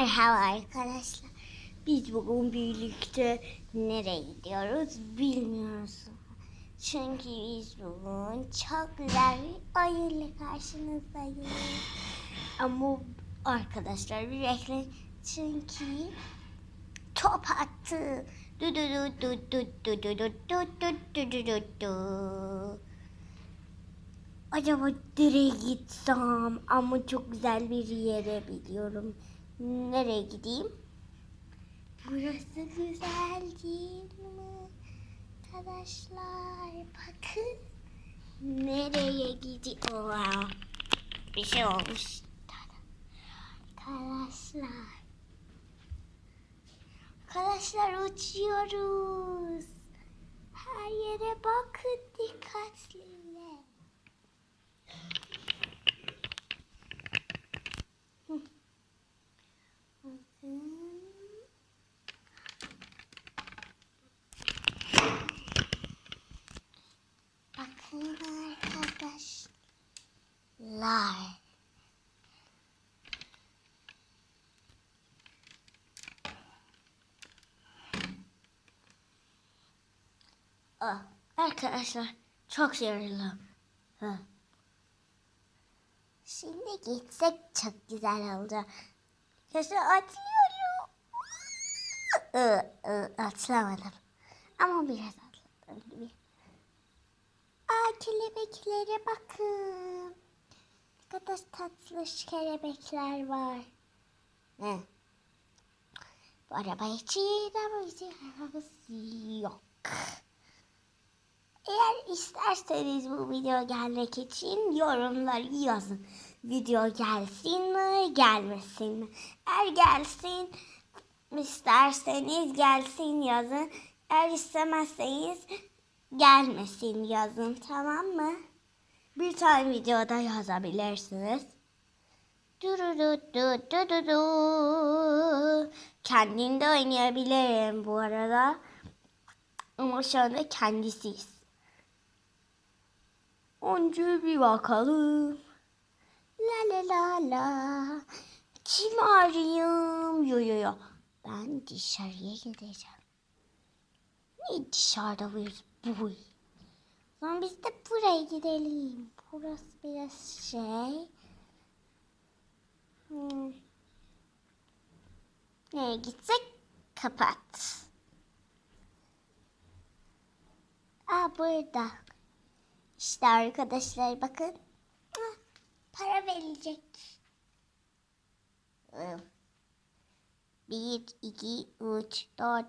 Merhaba arkadaşlar. Biz bugün birlikte nereye gidiyoruz bilmiyoruz. Çünkü biz bugün çok güzel bir oyunla karşınızdayız. Ama arkadaşlar bir bekleyin. Çünkü top attı. Du du du du du du du du du du du du du. Acaba nereye gitsem ama çok güzel bir yere biliyorum. Nereye gideyim? Burası güzel değil mi? Arkadaşlar bakın. Nereye gidiyorum? Bir şey olmuş. Arkadaşlar. Arkadaşlar uçuyoruz. Her yere bakın dikkatli. Bakın arkadaşlar. Ah, arkadaşlar çok yoruldum. Şimdi gitsek çok güzel olacak. Keşke atlıyorum. Iı, atlamadım. Ama biraz atladım gibi. Aa kelebeklere bakın. Ne kadar tatlış kelebekler var. Ne? Bu araba için arabamız yok. Eğer isterseniz bu video gelmek için yorumlar yazın. Video gelsin mi, gelmesin mi? Eğer gelsin isterseniz gelsin yazın. Eğer istemezseniz gelmesin yazın tamam mı? Bir tane videoda yazabilirsiniz. Kendim de oynayabilirim bu arada. Ama şu anda kendisiyiz. Önce bir bakalım. La la la la. Kim arayayım? Yo yo yo. Ben dışarıya gideceğim. Ne dışarıda bir buy. Zaman biz de buraya gidelim. Burası biraz şey. Hmm. Nereye gitsek kapat. Aa burada. İşte arkadaşlar bakın. Ah, para verilecek. Ee, Bir, iki, üç, dört.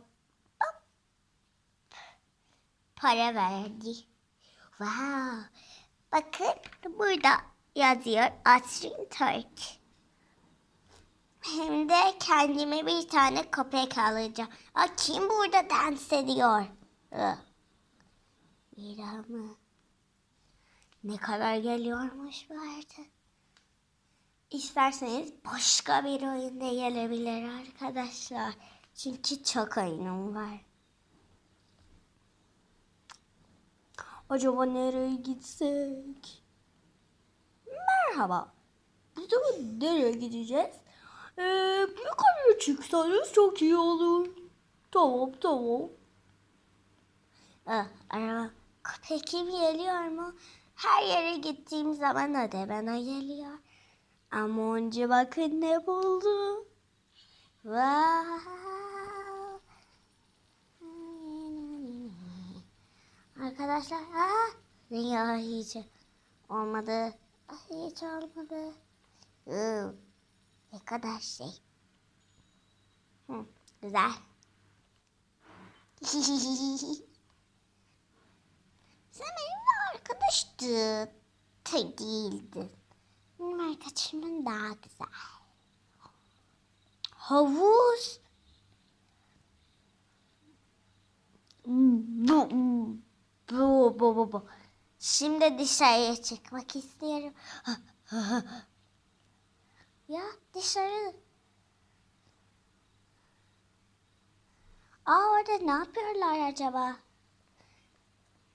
Hop. Para verdi. Wow. Bakın burada yazıyor Asrin Türk. Hem de kendime bir tane köpek alacağım. Aa, kim burada dans ediyor? Ee, Mira mı? Ne kadar geliyormuş bu arada. İsterseniz başka bir oyunda gelebilir arkadaşlar. Çünkü çok oyunum var. Acaba nereye gitsek? Merhaba. Biz de nereye gideceğiz? Ee, yukarıya çıksanız çok iyi olur. Tamam tamam. Ah, araba köpekim geliyor mu? Her yere gittiğim zaman da bana geliyor. Ama önce bakın ne buldu. Wow. Arkadaşlar, aa, ya hiç olmadı. Ay, Hiç olmadı. Iı, ne kadar şey. Hı, güzel. Sen arkadaştın. Tek değildin. Benim arkadaşımın daha güzel. Havuz. Bu, bu, bu, bu, bu. Şimdi dışarıya çıkmak istiyorum. ya dışarı. Aa orada ne yapıyorlar acaba?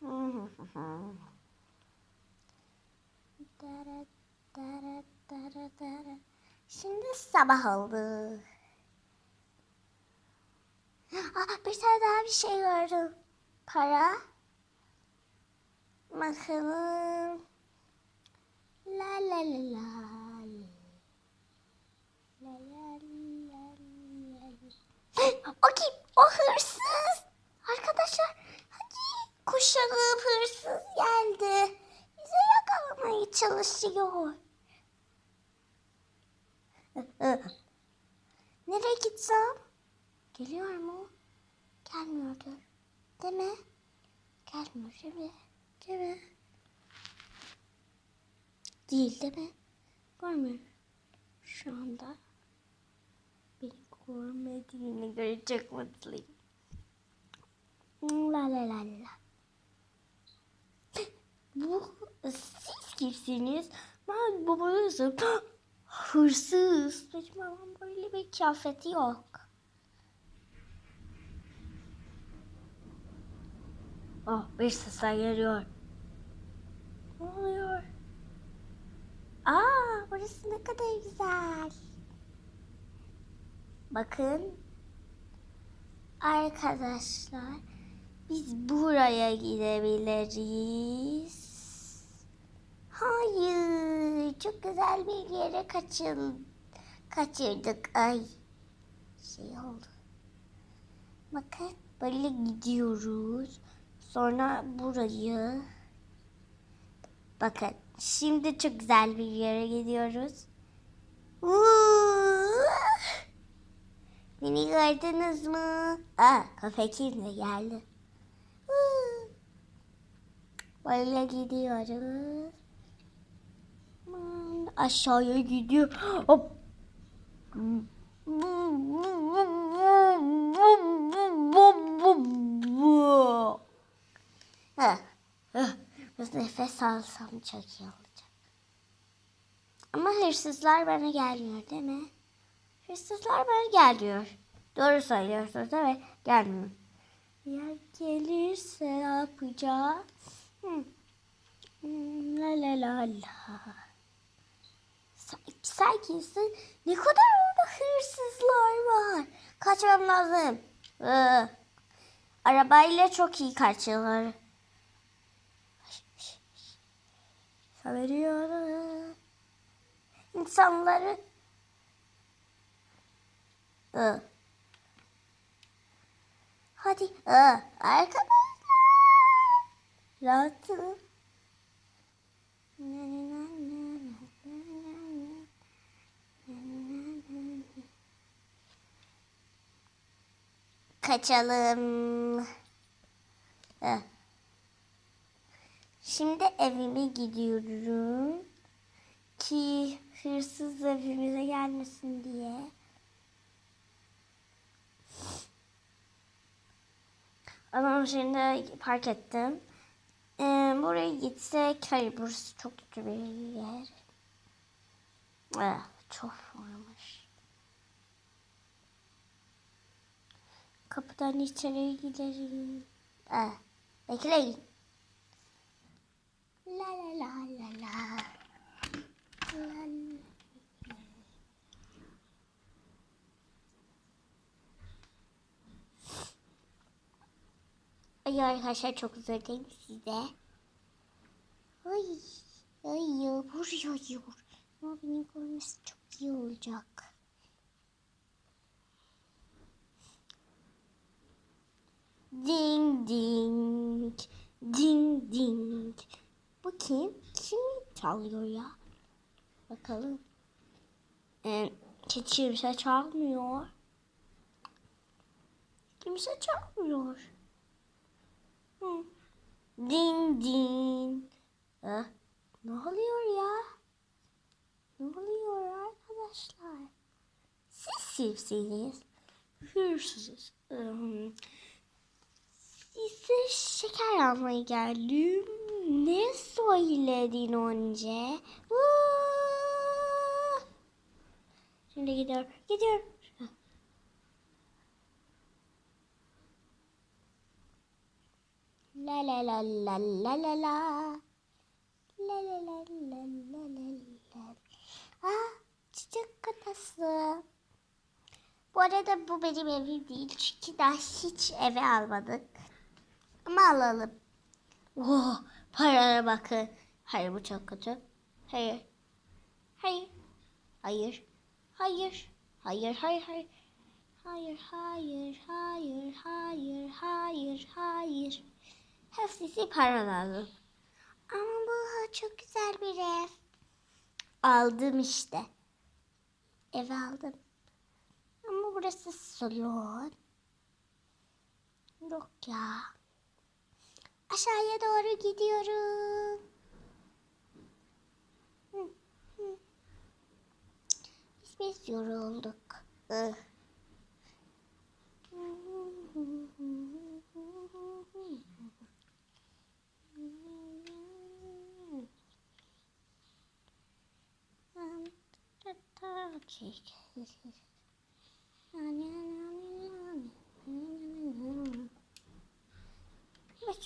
Şimdi sabah oldu. Aa, bir tane daha bir şey gördüm. Para. Bakalım. La la la la. La la. Çalışıyor. Nereye gitsem? Geliyor mu? Gelmiyordur. Değil mi? Gelmiyor değil mi? Değil mi? Değil değil mi? Görmüyorum. Şu anda beni görmediğine göre mutluyum. La la la la. Bu siz kimsiniz? Ben babanızım. Hırsız. Benim babam böyle bir kıyafeti yok. Oh bir sesler geliyor. Ne oluyor? Aa burası ne kadar güzel. Bakın. Arkadaşlar biz buraya gidebiliriz. Hayır, çok güzel bir yere kaçıl kaçırdık. Ay, şey oldu. Bakın böyle gidiyoruz. Sonra burayı. Bakın şimdi çok güzel bir yere gidiyoruz. Uuu! Beni gördünüz mü? Aa, kafe kimle geldi. Uuu! Böyle gidiyoruz. Aşağıya gidiyor. Hop. Biraz nefes alsam çok iyi olacak. Ama hırsızlar bana gelmiyor değil mi? Hırsızlar bana gelmiyor. Doğru söylüyorsunuz değil mi? Gelmiyor. Ya gelirse yapacağız? Hmm, La la la la. Kimsin? Ne kadar orada hırsızlar var. Kaçmam lazım. Ee, arabayla çok iyi kaçıyorlar. Veriyorum. İnsanları Ee, Hadi ee, arkadaşlar. Rahatım. Kaçalım. Şimdi evime gidiyorum. Ki hırsız evimize gelmesin diye. Ama şimdi park ettim. Ee, buraya gitsek, hayır burası çok kötü bir yer. Eh, çok varmış. Kapıdan içeri gidelim. Eh, bekleyin. La la la la la. La. Ay arkadaşlar çok üzüldüm size. Ay, ay yağıyor. Ama beni görmesi çok iyi olacak. Ding ding, ding ding. Bu kim? Çalıyor ya? Bakalım. Ee, kimse çalmıyor. Kimse çalmıyor. Hı. Din din. Ah, ne oluyor ya? Ne oluyor arkadaşlar? Siz kimsiniz? Hırsızız. Hmm. Size şeker almaya geldim. Ne söyledin önce? Aa! Şimdi gidiyor. Gidiyor. La la la la la la la. La la la la la la la. Ah, çiçek kadası. Bu arada bu benim evim değil. Çünkü daha hiç eve almadık. Ama alalım. Oh, paralara bakın. Hayır bu çok kötü. Hayır. Hayır. Hayır. Hayır. Hayır, hayır, hayır. Hayır, hayır, hayır, hayır, hayır, hayır. Hepsi para lazım. Ama bu çok güzel bir ev. Aldım işte. Ev aldım. Ama burası salon. Yok ya. Aşağıya doğru gidiyorum. Biz biz yorulduk. Ih.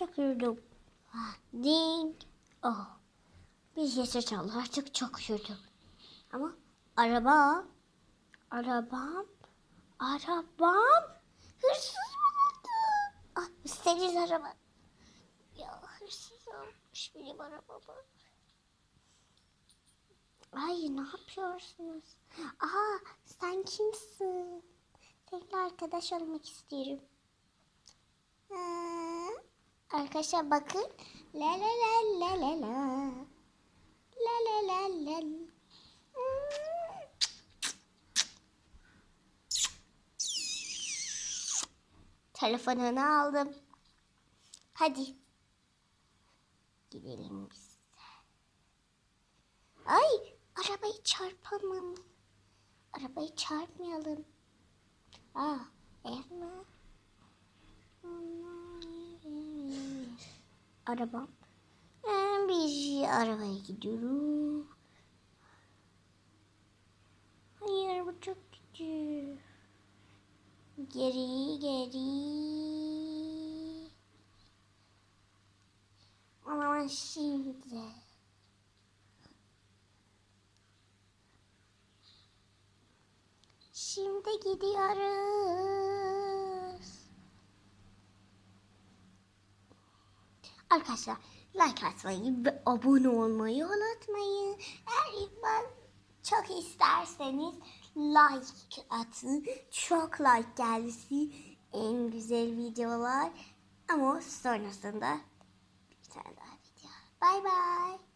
Çok yoruldum. Ding. Oh. Bir sesi çaldı. Artık çok yoruldum. Ama araba. Arabam. Arabam. Hırsız bulundu. Ah, müsteniz araba. Ya hırsız almış benim arabamı. Ay ne yapıyorsunuz? Aa sen kimsin? Seninle arkadaş olmak istiyorum. Aa, arkadaşlar bakın. La la la la la la. La la la la. Hmm. Telefonunu aldım. Hadi. Gidelim biz. Ay arabayı çarpalım. Arabayı çarpmayalım. Aa ev mi? Arabam. Ee, biz arabaya gidiyoruz. Hayır bu çok küçük. Geri geri. Ama şimdi. Şimdi gidiyoruz. Arkadaşlar like atmayı ve abone olmayı unutmayın. Eğer ben çok isterseniz like atın. Çok like gelsin. En güzel videolar. Ama sonrasında bir tane daha video. Bye bye.